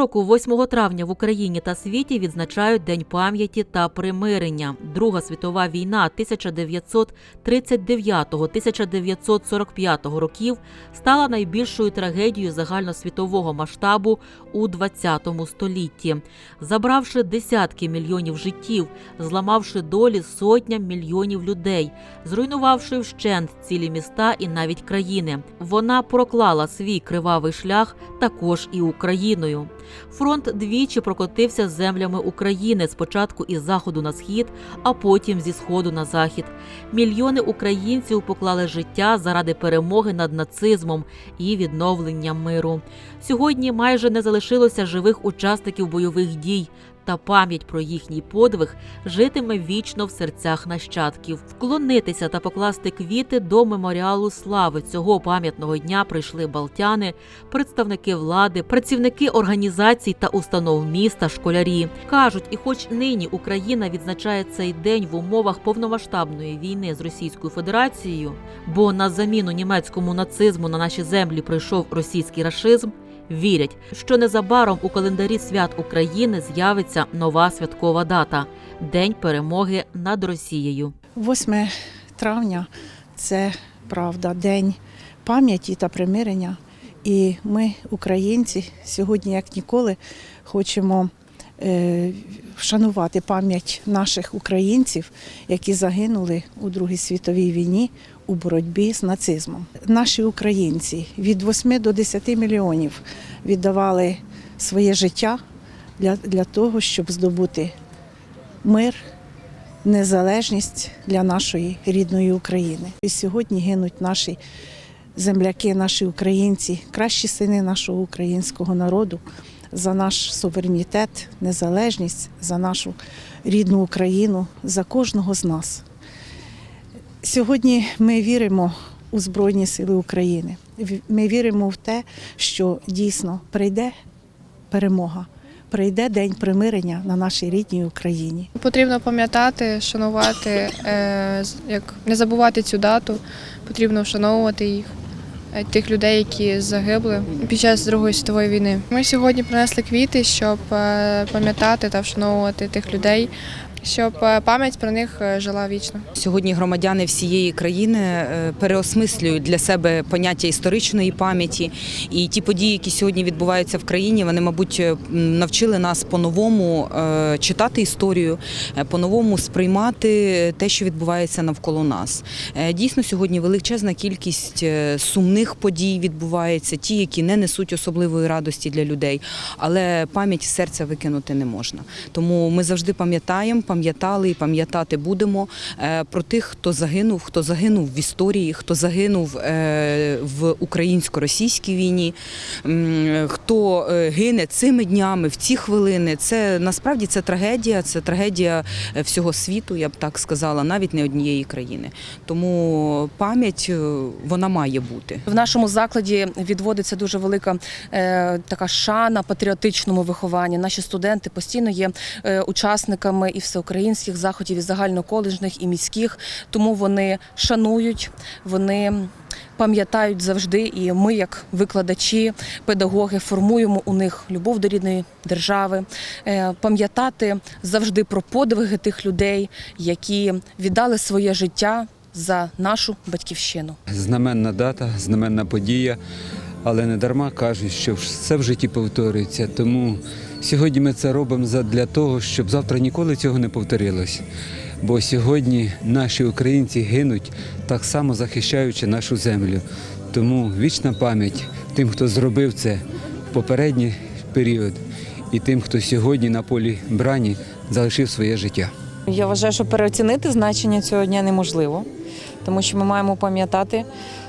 Щороку, 8 травня в Україні та світі відзначають День пам'яті та примирення. Друга світова війна 1939-1945 років стала найбільшою трагедією загальносвітового масштабу у 20 столітті, забравши десятки мільйонів життів, зламавши долі сотням мільйонів людей, зруйнувавши вщент цілі міста і навіть країни. Вона проклала свій кривавий шлях також і Україною. Фронт двічі прокотився землями України спочатку із заходу на схід, а потім зі сходу на захід. Мільйони українців поклали життя заради перемоги над нацизмом і відновлення миру. Сьогодні майже не залишилося живих учасників бойових дій. Та пам'ять про їхній подвиг житиме вічно в серцях нащадків. Вклонитися та покласти квіти до меморіалу слави цього пам'ятного дня прийшли балтяни, представники влади, працівники організацій та установ міста, школярі кажуть, і хоч нині Україна відзначає цей день в умовах повномасштабної війни з Російською Федерацією, бо на заміну німецькому нацизму на наші землі прийшов російський рашизм. Вірять, що незабаром у календарі свят України з'явиться нова святкова дата День перемоги над Росією. 8 травня це правда, день пам'яті та примирення. І ми, українці, сьогодні, як ніколи, хочемо е, вшанувати пам'ять наших українців, які загинули у Другій світовій війні у боротьбі з нацизмом. Наші українці від 8 до 10 мільйонів віддавали своє життя для, для того, щоб здобути мир, незалежність для нашої рідної України. І сьогодні гинуть наші земляки, наші українці, кращі сини нашого українського народу за наш суверенітет, незалежність, за нашу рідну Україну, за кожного з нас. Сьогодні ми віримо у Збройні Сили України. Ми віримо в те, що дійсно прийде перемога, прийде день примирення на нашій рідній Україні. Потрібно пам'ятати, шанувати, е, як не забувати цю дату, потрібно вшановувати їх, е, тих людей, які загибли під час Другої світової війни. Ми сьогодні принесли квіти, щоб е, пам'ятати та вшановувати тих людей, щоб е, пам'ять про них е, жила вічно. Сьогодні громадяни всієї країни е, переосмислюють для себе поняття історичної пам'яті. І ті події, які сьогодні відбуваються в країні, вони, мабуть, навчили нас по-новому читати історію, по-новому сприймати те, що відбувається навколо нас. Дійсно, сьогодні величезна кількість сумних подій відбувається, ті, які не несуть особливої радості для людей, але пам'ять серця викинути не можна. Тому ми завжди пам'ятаємо, пам'ятали і пам'ятати будемо е, про тих, хто загинув, хто загинув в історії, хто загинув е, в українсько-російській війні, хто е, гине цими днями, в ці хвилини. Це насправді це трагедія, це трагедія всього світу, я б так сказала, навіть не однієї країни. Тому пам'ять вона має бути. В нашому закладі відводиться дуже велика така шана патріотичному вихованні. Наші студенти постійно є учасниками і всеукраїнських заходів, і загальноколеджних, і міських. Тому вони шанують, вони пам'ятають завжди. І ми, як викладачі, педагоги, формуємо у них любов до рідної держави, е, пам'ятати завжди про подвиги тих людей, які віддали своє життя за нашу батьківщину. знаменна дата, знаменна подія, але не дарма кажуть, що все в житті повторюється. Тому сьогодні ми це робимо для того, щоб завтра ніколи цього не повторилось. Бо сьогодні наші українці гинуть так само захищаючи нашу землю. Тому вічна пам'ять тим, хто зробив це в попередній період, і тим, хто сьогодні на полі брані залишив своє життя. Я вважаю, що переоцінити значення цього дня неможливо, тому що ми маємо пам'ятати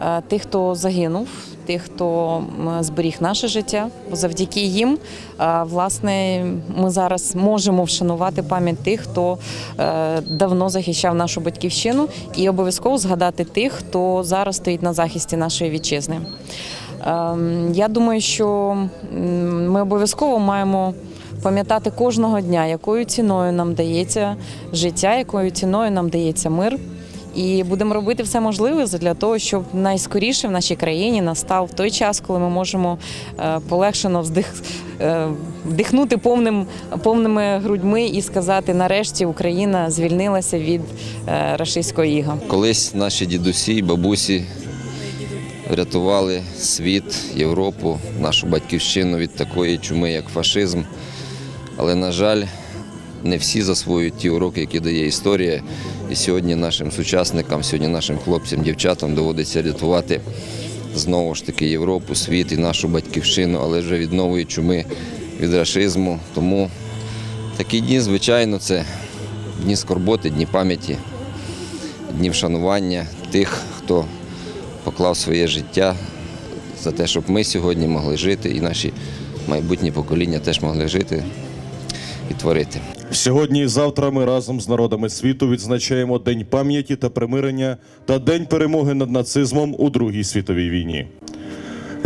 е, тих, хто загинув, тих, хто зберіг наше життя. Завдяки їм, е, власне, ми зараз можемо вшанувати пам'ять тих, хто е, давно захищав нашу батьківщину, і обов'язково згадати тих, хто зараз стоїть на захисті нашої вітчизни. Ем, Я думаю, що ми обов'язково маємо пам'ятати кожного дня, якою ціною нам дається життя, якою ціною нам дається мир. І будемо робити все можливе для того, щоб найскоріше в нашій країні настав той час, коли ми можемо е, полегшено вздих, е, вдихнути повним, повними грудьми і сказати: нарешті Україна звільнилася від е, рашистського іга. Колись наші дідусі і бабусі врятували світ, Європу, нашу батьківщину від такої чуми, як фашизм. Але, на жаль, не всі засвоюють ті уроки, які дає історія. Сьогодні нашим сучасникам, сьогодні нашим хлопцям, дівчатам доводиться рятувати знову ж таки Європу, світ і нашу батьківщину, але вже від нової чуми, від рашизму. Тому такі дні, звичайно, це дні скорботи, дні пам'яті дні вшанування тих, хто поклав своє життя за те, щоб ми сьогодні могли жити, і наші майбутні покоління теж могли жити і творити. Сьогодні і завтра ми разом з народами світу відзначаємо День пам'яті та примирення та День перемоги над нацизмом у Другій світовій війні.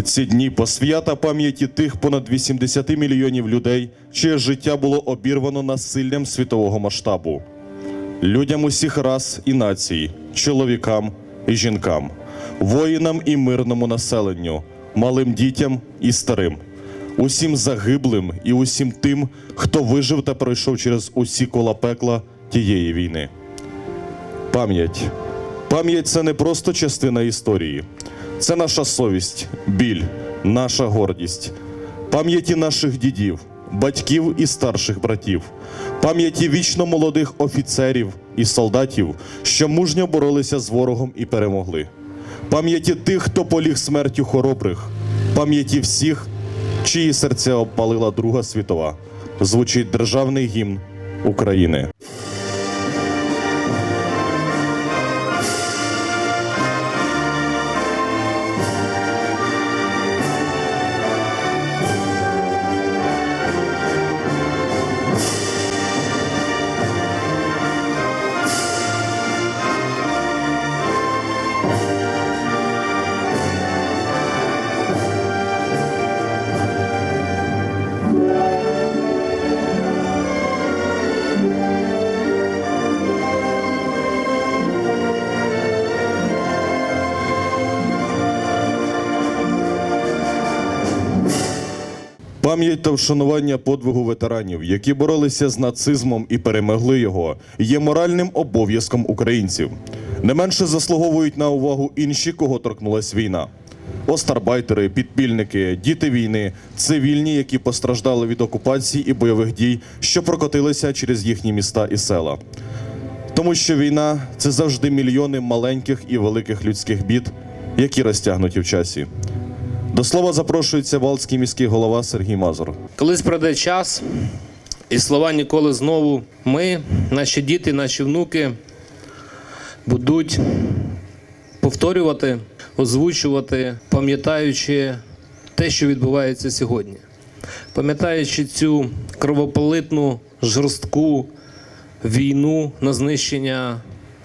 Ці дні посвята пам'яті тих понад 80 мільйонів людей, чиє життя було обірвано насиллям світового масштабу. Людям усіх рас і націй, чоловікам і жінкам, воїнам і мирному населенню, малим дітям і старим, усім загиблим і усім тим, хто вижив та пройшов через усі кола пекла тієї війни. Пам'ять. Пам'ять це не просто частина історії, це наша совість, біль, наша гордість, пам'яті наших дідів, батьків і старших братів, пам'яті вічно молодих офіцерів і солдатів, що мужньо боролися з ворогом і перемогли, пам'яті тих, хто поліг смертю хоробрих, пам'яті всіх, чиї серця обпалила Друга світова. Звучить державний гімн України. Пам'ять та вшанування подвигу ветеранів, які боролися з нацизмом і перемогли його, є моральним обов'язком українців. Не менше заслуговують на увагу інші, кого торкнулась війна. Остарбайтери, підпільники, діти війни, цивільні, які постраждали від окупації і бойових дій, що прокотилися через їхні міста і села. Тому що війна це завжди мільйони маленьких і великих людських бід, які розтягнуті в часі. До слова запрошується Валський міський голова Сергій Мазур. Колись пройде час, і слова ніколи знову ми, наші діти, наші внуки будуть повторювати, озвучувати, пам'ятаючи те, що відбувається сьогодні, пам'ятаючи цю кровополитну, жорстку війну на знищення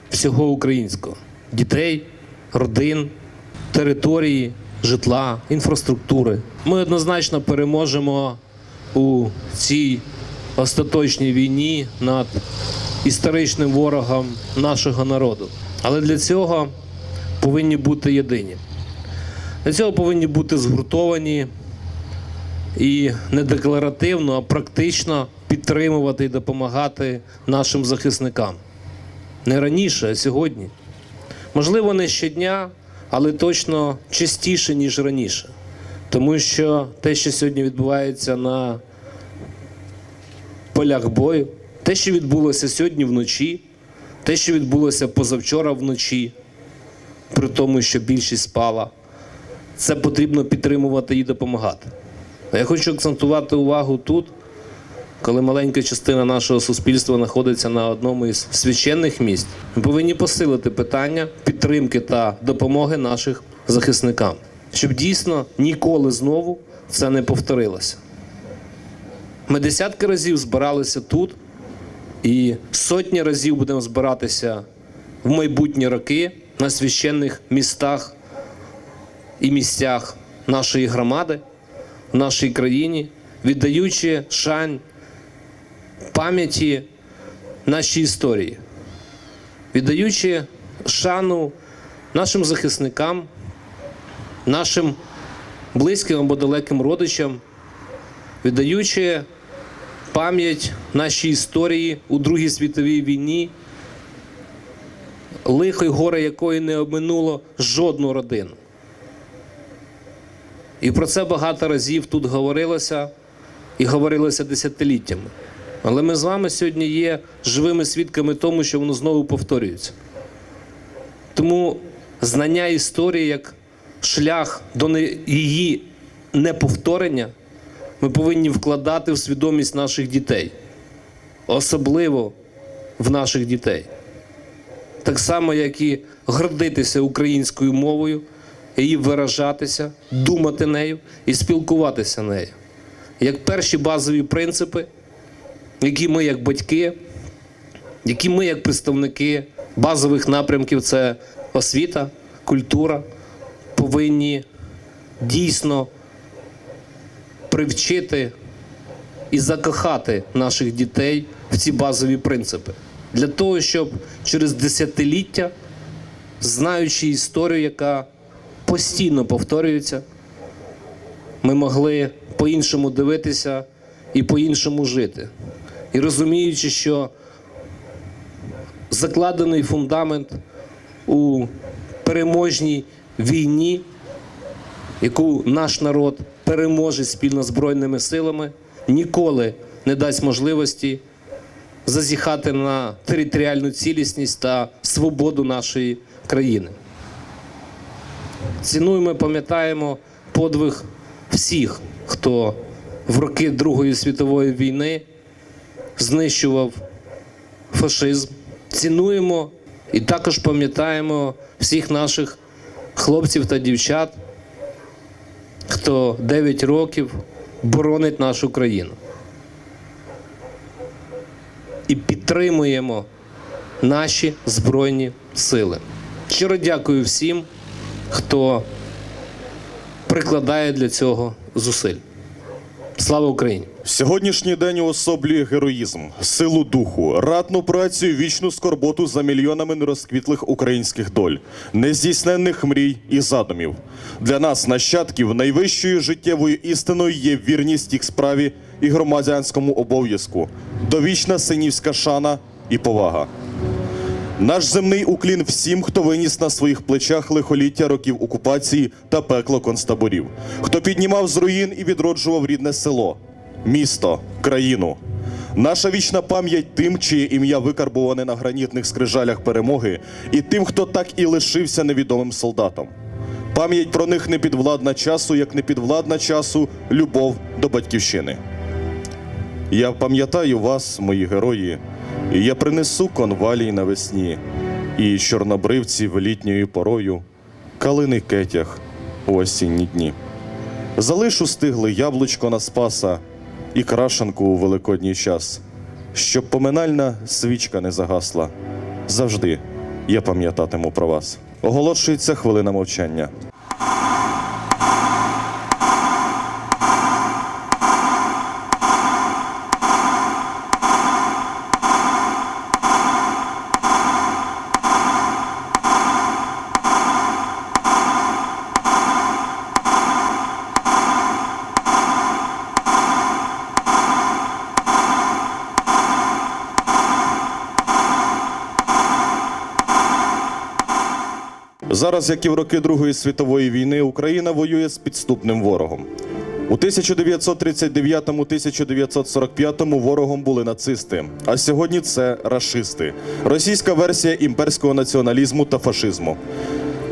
всього українського дітей, родин, території, житла, інфраструктури. Ми однозначно переможемо у цій остаточній війні над історичним ворогом нашого народу. Але для цього повинні бути єдині. Для цього повинні бути згуртовані і не декларативно, а практично підтримувати і допомагати нашим захисникам. Не раніше, а сьогодні. Можливо, не щодня, але точно частіше, ніж раніше. Тому що те, що сьогодні відбувається на полях бою, те, що відбулося сьогодні вночі, те, що відбулося позавчора вночі, при тому, що більшість спала, це потрібно підтримувати і допомагати. Я хочу акцентувати увагу тут, коли маленька частина нашого суспільства знаходиться на одному із священних місць, ми повинні посилити питання підтримки та допомоги наших захисникам, щоб дійсно ніколи знову це не повторилося. Ми десятки разів збиралися тут, і сотні разів будемо збиратися в майбутні роки на священних містах і місцях нашої громади, в нашій країні, віддаючи шань пам'яті нашій історії, віддаючи шану нашим захисникам, нашим близьким або далеким родичам, віддаючи пам'ять нашій історії у Другій світовій війні, лихо й горе якої не обминуло жодну родину. І про це багато разів тут говорилося і говорилося десятиліттями. Але ми з вами сьогодні є живими свідками тому, що воно знову повторюється. Тому знання історії як шлях до її неповторення ми повинні вкладати в свідомість наших дітей, особливо в наших дітей. Так само, як і гордитися українською мовою, її виражатися, думати нею і спілкуватися нею. Як перші базові принципи, які ми, як батьки, які ми, як представники базових напрямків, це освіта, культура, повинні дійсно привчити і закохати наших дітей в ці базові принципи. Для того, щоб через десятиліття, знаючи історію, яка постійно повторюється, ми могли по-іншому дивитися і по-іншому жити. І розуміючи, що закладений фундамент у переможній війні, яку наш народ переможе спільно Збройними силами, ніколи не дасть можливості зазіхати на територіальну цілісність та свободу нашої країни. Цінуємо, пам'ятаємо подвиг всіх, хто в роки Другої світової війни знищував фашизм. Цінуємо і також пам'ятаємо всіх наших хлопців та дівчат, хто 9 років боронить нашу країну. І підтримуємо наші Збройні сили. Щиро дякую всім, хто прикладає для цього зусиль. Слава Україні! Сьогоднішній день уособлює героїзм, силу духу, ратну працю вічну скорботу за мільйонами нерозквітлих українських доль, нездійсненних мрій і задумів. Для нас, нащадків, найвищою життєвою істиною є вірність їх справі і громадянському обов'язку, довічна синівська шана і повага. Наш земний уклін всім, хто виніс на своїх плечах лихоліття років окупації та пекло концтаборів, хто піднімав з руїн і відроджував рідне село, місто, країну. Наша вічна пам'ять тим, чиє ім'я викарбуване на гранітних скрижалях перемоги, і тим, хто так і лишився невідомим солдатом. Пам'ять про них не підвладна часу, як не підвладна часу любов до батьківщини. Я пам'ятаю вас, мої герої, і я принесу конвалій навесні, і чорнобривців літньою порою, калини кетях у осінні дні. Залишу стигле яблучко на спаса і крашенку у великодній час, щоб поминальна свічка не загасла. Завжди я пам'ятатиму про вас. Оголошується хвилина мовчання. Зараз, як і в роки Другої світової війни, Україна воює з підступним ворогом. У 1939-1945 ворогом були нацисти, а сьогодні це рашисти, російська версія імперського націоналізму та фашизму.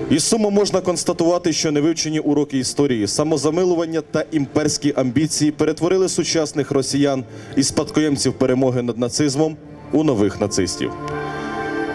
Із сумом можна констатувати, що невивчені уроки історії, самозамилування та імперські амбіції перетворили сучасних росіян із спадкоємців перемоги над нацизмом у нових нацистів.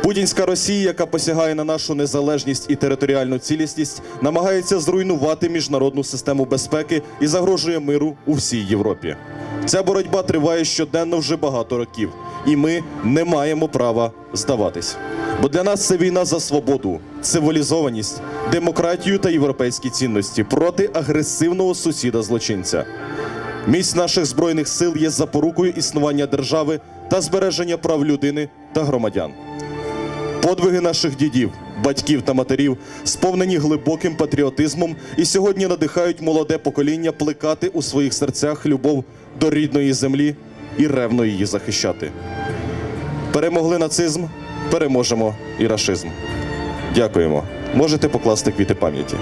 Путінська Росія, яка посягає на нашу незалежність і територіальну цілісність, намагається зруйнувати міжнародну систему безпеки і загрожує миру у всій Європі. Ця боротьба триває щоденно вже багато років, і ми не маємо права здаватись. Бо для нас це війна за свободу, цивілізованість, демократію та європейські цінності проти агресивного сусіда злочинця. Міць наших збройних сил є запорукою існування держави та збереження прав людини та громадян. Подвиги наших дідів, батьків та матерів, сповнені глибоким патріотизмом і сьогодні надихають молоде покоління плекати у своїх серцях любов до рідної землі і ревно її захищати. Перемогли нацизм, переможемо і рашизм. Дякуємо. Можете покласти квіти пам'яті.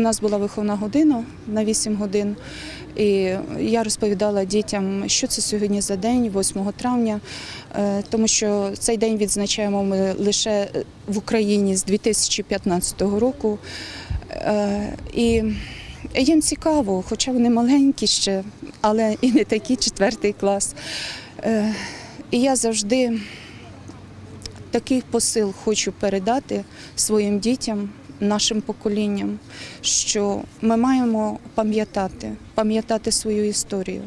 У нас була виховна година на 8 годин, і я розповідала дітям, що це сьогодні за день, 8 травня, е, тому що цей день відзначаємо ми лише в Україні з 2015 року. Е, І їм цікаво, хоча вони маленькі ще, але і не такі четвертий клас. Е, І я завжди такий посил хочу передати своїм дітям, нашим поколінням, що ми маємо пам'ятати, пам'ятати свою історію,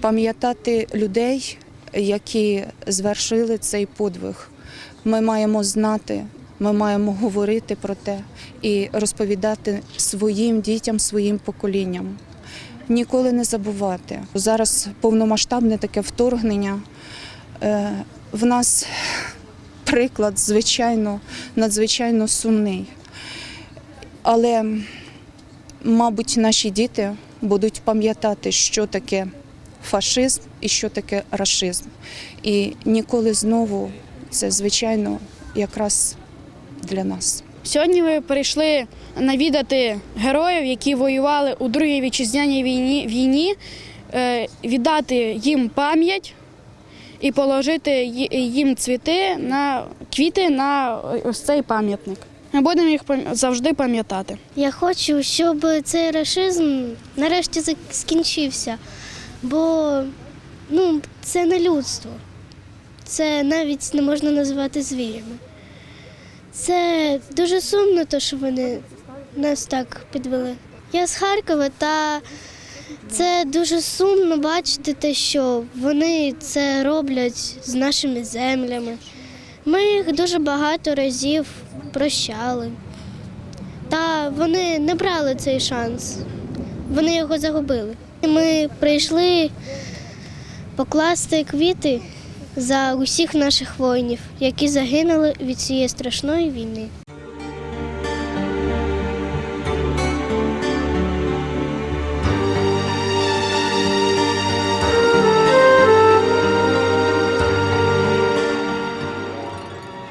пам'ятати людей, які звершили цей подвиг. Ми маємо знати, ми маємо говорити про те і розповідати своїм дітям, своїм поколінням. Ніколи не забувати. Зараз повномасштабне таке вторгнення. Е, В нас приклад, звичайно, надзвичайно сумний. Але, мабуть, наші діти будуть пам'ятати, що таке фашизм і що таке рашизм. І ніколи знову це, звичайно, якраз для нас. Сьогодні ми прийшли навідати героїв, які воювали у Другій вітчизняній війні, війні е, віддати їм пам'ять і положити їм цвіти на квіти на ось цей пам'ятник. Ми будемо їх завжди пам'ятати. Я хочу, щоб цей рашизм нарешті скінчився, бо ну, це не людство. Це навіть не можна назвати звірями. Це дуже сумно, то, що вони нас так підвели. Я з Харкова, та це дуже сумно бачити те, що вони це роблять з нашими землями. Ми їх дуже багато разів прощали. Та вони не брали цей шанс. Вони його загубили. Ми прийшли покласти квіти за усіх наших воїнів, які загинули від цієї страшної війни.